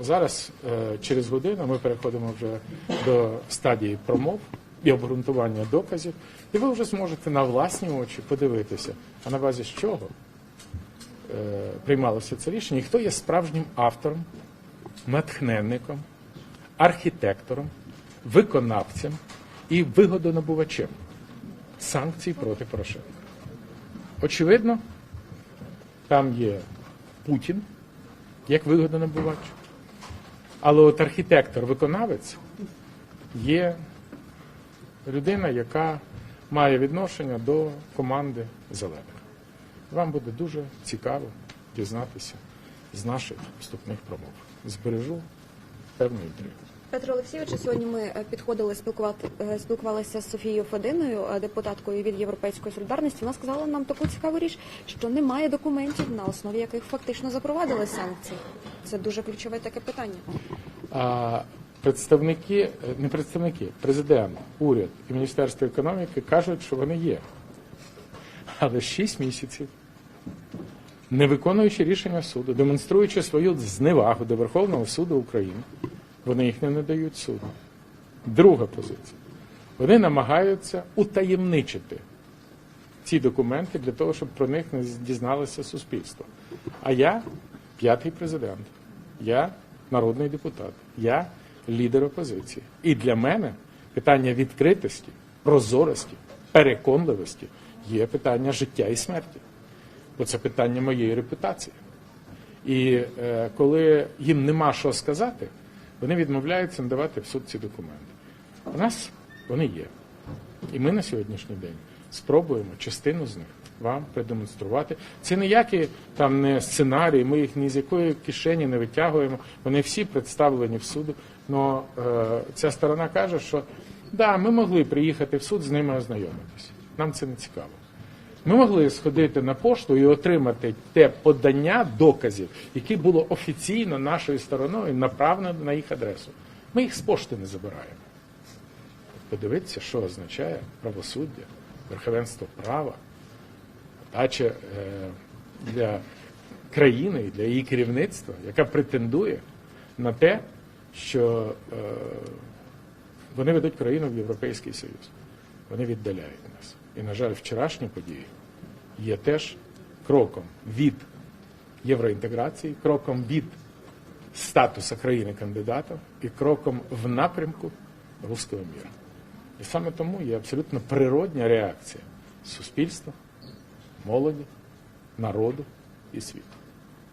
Зараз е, через годину ми переходимо вже до стадії промов і обґрунтування доказів, і ви вже зможете на власні очі подивитися, а на базі з чого е, приймалося це рішення, і хто є справжнім автором, натхненником, архітектором, виконавцем і вигодонабувачем санкцій проти Порошенка. Очевидно, там є Путін як вигодонабувач. Але от архітектор-виконавець є людина, яка має відношення до команди Зелених. Вам буде дуже цікаво дізнатися з наших вступних промов. Збережу певну інтригу. Петро Олексійович, сьогодні ми е, підходили спілкувати е, спілкувалися з Софією Фединою, е, депутаткою від Європейської солідарності. Вона сказала нам таку цікаву річ, що немає документів, на основі яких фактично запровадили санкції. Це дуже ключове таке питання. Представники, не представники, президент, уряд і Міністерство економіки кажуть, що вони є. Але 6 місяців, не виконуючи рішення суду, демонструючи свою зневагу до Верховного суду України, вони їх не надають суду. Друга позиція. Вони намагаються утаємничити ці документи для того, щоб про них не дізналося суспільство. А я п'ятий президент, я народний депутат, я лідер опозиції. І для мене питання відкритості, прозорості, переконливості є питання життя і смерті. Бо це питання моєї репутації. І е, коли їм нема що сказати, вони відмовляються надавати в суд ці документи. У нас вони є. І ми на сьогоднішній день спробуємо частину з них вам продемонструвати. Це ніякі там не сценарії, ми їх ні з якої кишені не витягуємо. Вони всі представлені в суду. Но е, ця сторона каже, що да, ми могли приїхати в суд з ними ознайомитися. Нам це не цікаво. Ми могли сходити на пошту і отримати те подання доказів, яке було офіційно нашою стороною направлено на їх адресу. Ми їх з пошти не забираємо. Подивіться, що означає правосуддя, верховенство права, дача е, для країни і для її керівництва, яка претендує на те, що е, вони ведуть країну в Європейський Союз. Вони віддаляють нас. І, на жаль, вчорашні події є теж кроком від євроінтеграції, кроком від статусу країни-кандидата і кроком в напрямку руського міра. І саме тому є абсолютно природня реакція суспільства, молоді, народу і світу.